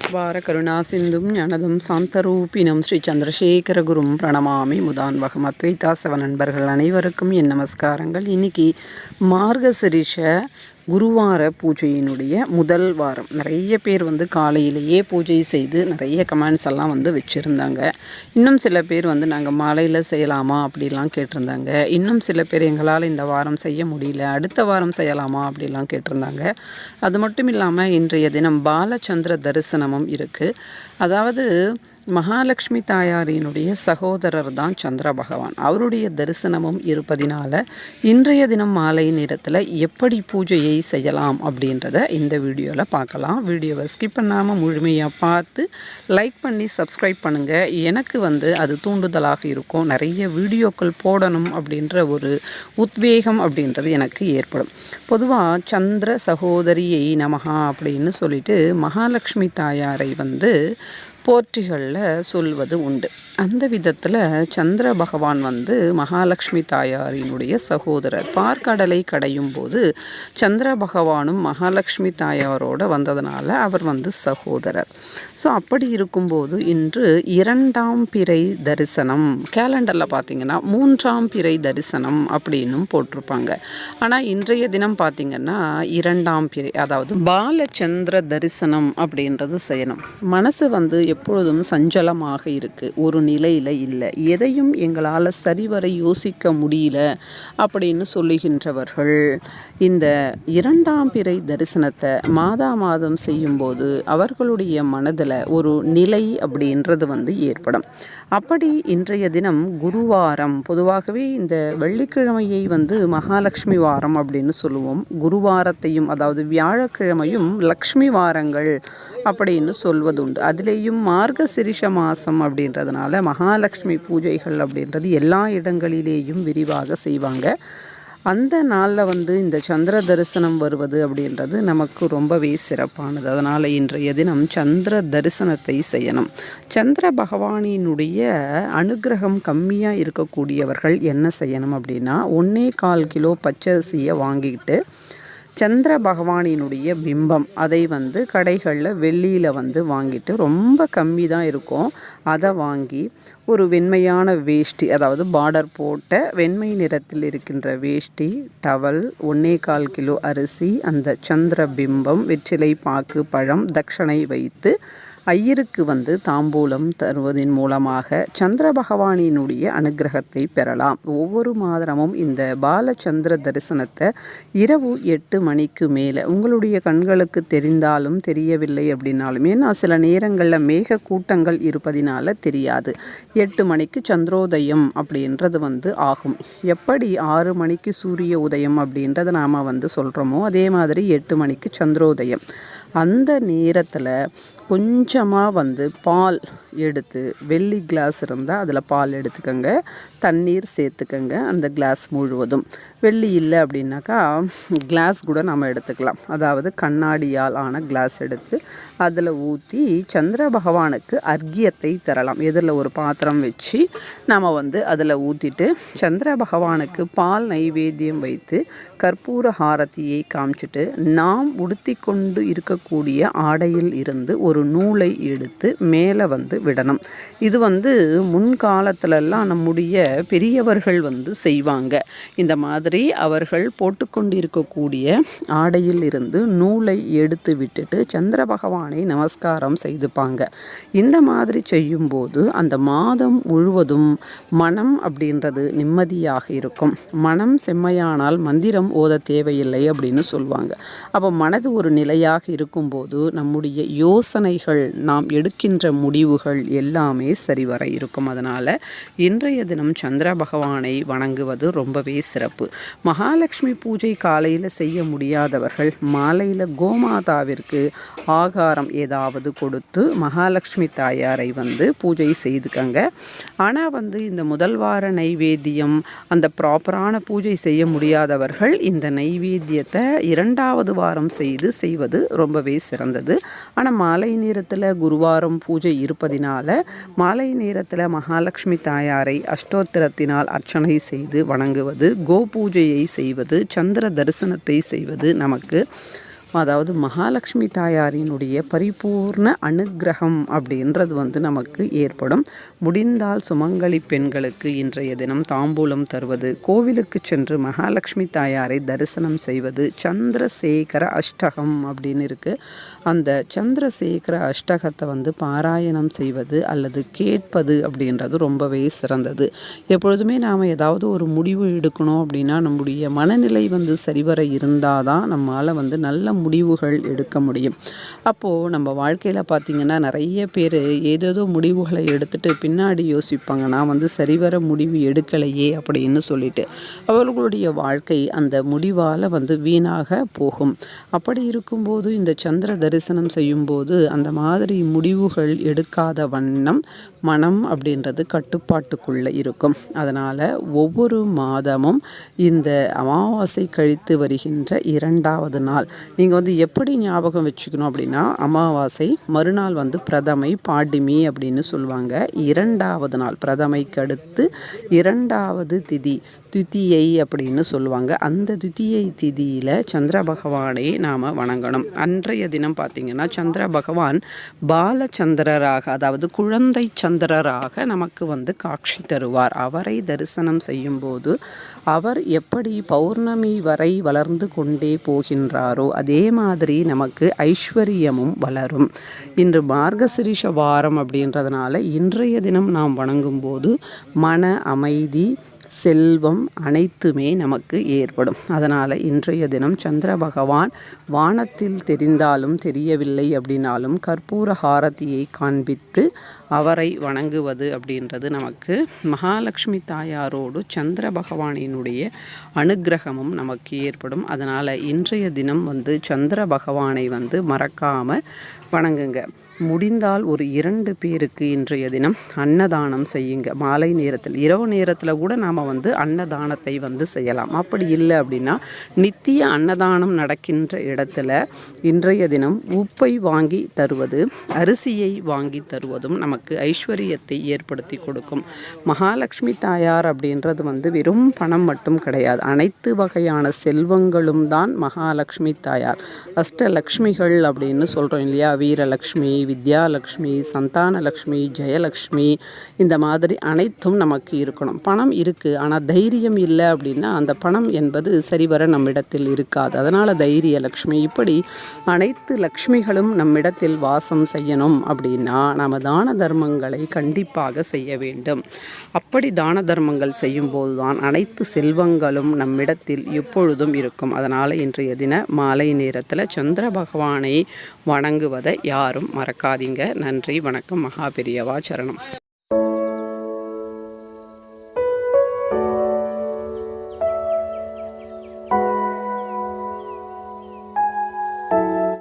அபார கருணாசிந்தும் ஞானதம் சாந்தரூபினம் ஸ்ரீ சந்திரசேகரகுரும் பிரணமாமி முதான்வகம் அத்வைதாசவ நண்பர்கள் அனைவருக்கும் என் நமஸ்காரங்கள் இன்னைக்கு மார்கசிரிஷ குருவார பூஜையினுடைய முதல் வாரம். நிறைய பேர் வந்து காலையிலேயே பூஜை செய்து நிறைய கமெண்ட்ஸ் எல்லாம் வந்து வச்சுருந்தாங்க. இன்னும் சில பேர் வந்து நாங்கள் மாலையில் செய்யலாமா அப்படிலாம் கேட்டிருந்தாங்க. இன்னும் சில பேர் எங்களால் இந்த வாரம் செய்ய முடியல அடுத்த வாரம் செய்யலாமா அப்படிலாம் கேட்டிருந்தாங்க. அது மட்டும் இல்லாமல் இன்றைய தினம் பாலச்சந்திர தரிசனமும் இருக்குது அதாவது மகாலட்சுமி தாயாரினுடைய சகோதரர் தான் சந்திர பகவான். அவருடைய தரிசனமும் இருப்பதினால இன்றைய தினம் மாலை நேரத்தில் எப்படி பூஜையை செய்யலாம் அப்படின்றத இந்த வீடியோவில் பார்க்கலாம். வீடியோவை ஸ்கிப் பண்ணாமல் முழுமையாக பார்த்து லைக் பண்ணி சப்ஸ்கிரைப் பண்ணுங்கள் எனக்கு வந்து அது தூண்டுதலாக இருக்கும். நிறைய வீடியோக்கள் போடணும் அப்படின்ற ஒரு உத்வேகம் அப்படின்றது எனக்கு ஏற்படும். பொதுவாக சந்திர சகோதரியை நமகா அப்படின்னு சொல்லிட்டு மகாலட்சுமி தாயாரை வந்து போற்றிகளில் சொல்வது உண்டு. அந்த விதத்தில் சந்திர பகவான் வந்து மகாலட்சுமி தாயாரினுடைய சகோதரர். பார்க்கடலை கடையும் போது சந்திர பகவானும் மகாலட்சுமி தாயாரோடு வந்ததுனால அவர் வந்து சகோதரர். ஸோ அப்படி இருக்கும்போது இன்று இரண்டாம் பிறை தரிசனம் கேலண்டரில் பார்த்திங்கன்னா மூன்றாம் பிறை தரிசனம் அப்படின்னும் போட்டிருப்பாங்க. ஆனால் இன்றைய தினம் பார்த்திங்கன்னா இரண்டாம் பிறை அதாவது பாலச்சந்திர தரிசனம் அப்படின்றது செய்யணும். மனசு வந்து எப்பொழுதும் சஞ்சலமாக இருக்குது ஒரு நிலையில் இல்லை. எதையும் எங்களால் சரிவர யோசிக்க முடியல அப்படின்னு சொல்லுகின்றவர்கள் இந்த இரண்டாம் பிறை தரிசனத்தை மாதா மாதம் செய்யும்போது அவர்களுடைய மனதில் ஒரு நிலை அப்படின்றது வந்து ஏற்படும். அப்படி இன்றைய தினம் குருவாரம் பொதுவாகவே இந்த வெள்ளிக்கிழமையை வந்து மகாலட்சுமி வாரம் அப்படின்னு சொல்லுவோம். குருவாரத்தையும் அதாவது வியாழக்கிழமையும் லக்ஷ்மி வாரங்கள் அப்படின்னு சொல்வதுண்டு. அதுலேயும் மார்கசிரிஷ மாதம் அப்படின்றதுனால மகாலட்சுமி பூஜைகள் அப்படின்றது எல்லா இடங்களிலேயும் விரிவாக செய்வாங்க. அந்த நாளில் வந்து இந்த சந்திர தரிசனம் வருவது அப்படின்றது நமக்கு ரொம்பவே சிறப்பானது. அதனால் இன்றைய தினம் சந்திர தரிசனத்தை செய்யணும். சந்திர பகவானினுடைய அனுகிரகம் கம்மியாக இருக்கக்கூடியவர்கள் என்ன செய்யணும் அப்படின்னா ஒன்றே கால் கிலோ பச்சரிசியை வாங்கிட்டு சந்திர பகவானினுடைய பிம்பம். அதை வந்து கடைகளில் வெள்ளியில் வந்து வாங்கிட்டு ரொம்ப கம்மி தான் இருக்கும். அதை வாங்கி ஒரு வெண்மையான வேஷ்டி அதாவது பார்டர் போட்ட வெண்மை நிறத்தில் இருக்கின்ற வேஷ்டி டவல் ஒன்னே கால் கிலோ அரிசி அந்த சந்திர பிம்பம் வெற்றிலை பாக்கு பழம் தட்சணை வைத்து ஐயருக்கு வந்து தாம்பூலம் தருவதன் மூலமாக சந்திர பகவானினுடைய அனுகிரகத்தை பெறலாம். ஒவ்வொரு மாதமும் இந்த பாலச்சந்திர தரிசனத்தை இரவு எட்டு மணிக்கு மேலே உங்களுடைய கண்களுக்கு தெரிந்தாலும் தெரியவில்லை அப்படின்னாலும் ஏன்னா சில நேரங்களில் மேக கூட்டங்கள் இருப்பதினால தெரியாது. எட்டு மணிக்கு சந்திரோதயம் அப்படின்றது வந்து ஆகும். எப்படி ஆறு மணிக்கு சூரிய உதயம் அப்படின்றத நாம் வந்து சொல்கிறோமோ அதே மாதிரி எட்டு மணிக்கு சந்திரோதயம். அந்த நேரத்தில் கொஞ்சமாக வந்து பால் எடுத்து வெள்ளி கிளாஸ் இருந்தால் அதில் பால் எடுத்துக்கோங்க தண்ணீர் சேர்த்துக்கோங்க அந்த கிளாஸ் முழுவதும். வெள்ளி இல்லை அப்படின்னாக்கா கிளாஸ் கூட நம்ம எடுத்துக்கலாம். அதாவது கண்ணாடியால் ஆன கிளாஸ் எடுத்து அதில் ஊற்றி சந்திர பகவானுக்கு அர்க்கியத்தை தரலாம். எதில் ஒரு பாத்திரம் வச்சு நம்ம வந்து அதில் ஊற்றிட்டு சந்திர பகவானுக்கு பால் நைவேத்தியம் வைத்து கற்பூர ஹாரத்தியை காமிச்சிட்டு நாம் உடுத்தி கொண்டு இருக்கக்கூடிய ஆடையில் இருந்து ஒரு நூலை எடுத்து மேலே வந்து விடணும். இது வந்து முன்காலத்திலெல்லாம் நம்முடைய பெரியவர்கள் வந்து செய்வாங்க. இந்த மாதிரி அவர்கள் போட்டுக்கொண்டிருக்கக்கூடிய ஆடையில் இருந்து நூலை எடுத்து விட்டுட்டு சந்திர பகவானை நமஸ்காரம் செய்துப்பாங்க. இந்த மாதிரி செய்யும்போது அந்த மாதம் முழுவதும் மனம் அப்படின்றது நிம்மதியாக இருக்கும். மனம் செம்மையானால் மந்திரம் ஓத தேவையில்லை அப்படின்னு சொல்லுவாங்க அப்போ மனது ஒரு நிலையாக இருக்கும்போது நம்முடைய யோசனைகள் நாம் எடுக்கின்ற முடிவுகள் எல்லாமே சரிவர இருக்கும். அதனால் இன்றைய தினம் சந்திர பகவானை வணங்குவது ரொம்பவே சிறப்பு. மகாலட்சுமி பூஜை காலையில் செய்ய முடியாதவர்கள் மாலையில் கோமாதாவிற்கு ஆகாரம் ஏதாவது கொடுத்து மகாலட்சுமி தாயாரை வந்து பூஜை செய்துக்கங்க. ஆனால் வந்து இந்த முதல் வார நைவேத்தியம் அந்த ப்ராப்பரான பூஜை செய்ய முடியாதவர்கள் இந்த நைவேத்தியத்தை இரண்டாவது வாரம் செய்து செய்வது ரொம்பவே சிறந்தது. ஆனால் மாலை நேரத்தில் குருவாரம் பூஜை இருப்பதினால் மாலை நேரத்தில் மகாலட்சுமி தாயாரை அஷ்டோத்திரத்தினால் அர்ச்சனை செய்து வணங்குவது கோ பூஜையை செய்வது சந்திர தரிசனத்தை செய்வது நமக்கு அதாவது மகாலட்சுமி தாயாரினுடைய பரிபூர்ண அனுக்கிரகம் அப்படின்றது வந்து நமக்கு ஏற்படும். முடிந்தால் சுமங்கலி பெண்களுக்கு இன்றைய தினம் தாம்பூலம் தருவது. கோவிலுக்கு சென்று மகாலட்சுமி தாயாரை தரிசனம் செய்வது சந்திரசேகர அஷ்டகம் அப்படின்னு இருக்குது அந்த சந்திரசேகர அஷ்டகத்தை வந்து பாராயணம் செய்வது அல்லது கேட்பது அப்படின்றது ரொம்பவே சிறந்தது. எப்பொழுதுமே நாம் ஏதாவது ஒரு முடிவு எடுக்கணும் அப்படின்னா நம்முடைய மனநிலை வந்து சரிவர இருந்தால் தான் நம்மளால் வந்து நல்ல முடிவுகள் எடுக்க முடியும். அப்போது நம்ம வாழ்க்கையில் பார்த்திங்கன்னா நிறைய பேர் ஏதேதோ முடிவுகளை எடுத்துகிட்டு பின்னாடி யோசிப்பாங்க. நான் வந்து சரிவர முடிவு எடுக்கலையே அப்படின்னு சொல்லிட்டு அவர்களுடைய வாழ்க்கை அந்த முடிவால் வந்து வீணாக போகும். அப்படி இருக்கும்போது இந்த சந்திர தரிசனம் செய்யும்போது அந்த மாதிரி முடிவுகள் எடுக்காத வண்ணம் மனம் அப்படின்றது கட்டுப்பாட்டுக்குள்ளே இருக்கும். அதனால் ஒவ்வொரு மாதமும் இந்த அமாவாசை கழித்து வருகின்ற இரண்டாவது நாள். நீங்கள் வந்து எப்படி ஞாபகம் வச்சுக்கணும் அப்படின்னா அமாவாசை மறுநாள் வந்து பிரதமை பாடிமி அப்படின்னு சொல்லுவாங்க. இரண்டாவது நாள் பிரதமைக்கு அடுத்து இரண்டாவது திதி. துதியை அப்படின்னு சொல்லுவாங்க. அந்த துதியை திதியில் சந்திர பகவானை நாம் வணங்கணும். அன்றைய தினம் பார்த்திங்கன்னா சந்திர பகவான் பாலச்சந்திரராக அதாவது குழந்தை சந்திரராக நமக்கு வந்து காட்சி தருவார். அவரை தரிசனம் செய்யும்போது அவர் எப்படி பௌர்ணமி வரை வளர்ந்து கொண்டே போகின்றாரோ அதே மாதிரி நமக்கு ஐஸ்வர்யமும் வளரும். இன்று மார்கசிரிஷ வாரம் அப்படின்றதுனால இன்றைய தினம் நாம் வணங்கும்போது மன அமைதி செல்வம் அனைத்துமே நமக்கு ஏற்படும். அதனால் இன்றைய தினம் சந்திர பகவான் வானத்தில் தெரிந்தாலும் தெரியவில்லை அப்படின்னாலும் கற்பூர ஹாரதியை காண்பித்து அவரை வணங்குவது அப்படின்றது நமக்கு மகாலட்சுமி தாயாரோடு சந்திர பகவானினுடைய அனுகிரகமும் நமக்கு ஏற்படும். அதனால் இன்றைய தினம் வந்து சந்திர பகவானை வந்து மறக்காமல் வணங்குங்க. முடிந்தால் ஒரு இரண்டு பேருக்கு இன்றைய தினம் அன்னதானம் செய்யுங்க. மாலை நேரத்தில் இரவு நேரத்தில் கூட நாம் வந்து அன்னதானத்தை வந்து செய்யலாம். அப்படி இல்லை அப்படின்னா நித்திய அன்னதானம் நடக்கின்ற இடத்துல இன்றைய தினம் உப்பை வாங்கி தருவது அரிசியை வாங்கி தருவதும் நமக்கு ஐஸ்வர்யத்தை ஏற்படுத்தி கொடுக்கும். மகாலட்சுமி தாயார் அப்படின்றது வந்து வெறும் பணம் மட்டும் கிடையாது. அனைத்து வகையான செல்வங்களும் தான் மகாலட்சுமி தாயார். அஷ்டலக்ஷ்மிகள் அப்படின்னு சொல்கிறோம் இல்லையா? வீரலக்ஷ்மி வித்யாலக்ஷ்மி சந்தானலக்ஷ்மி ஜெயலக்ஷ்மி இந்த மாதிரி அனைத்தும் நமக்கு இருக்கணும். பணம் இருக்குது ஆனால் தைரியம் இல்லை அப்படின்னா அந்த பணம் என்பது சரிவர நம்மிடத்தில் இருக்காது. அதனால் தைரிய லக்ஷ்மி இப்படி அனைத்து லக்ஷ்மிகளும் நம்மிடத்தில் வாசம் செய்யணும் அப்படின்னா நம்ம தான தர்மங்களை கண்டிப்பாக செய்ய வேண்டும். அப்படி தான தர்மங்கள் செய்யும்போது தான் அனைத்து செல்வங்களும் நம்மிடத்தில் எப்பொழுதும் இருக்கும். அதனால் இன்றைய தின மாலை நேரத்தில் சந்திர பகவானை வணங்குவதை யாரும் மறக்காதீங்க. நன்றி வணக்கம் மகாபெரியவா சரணம்.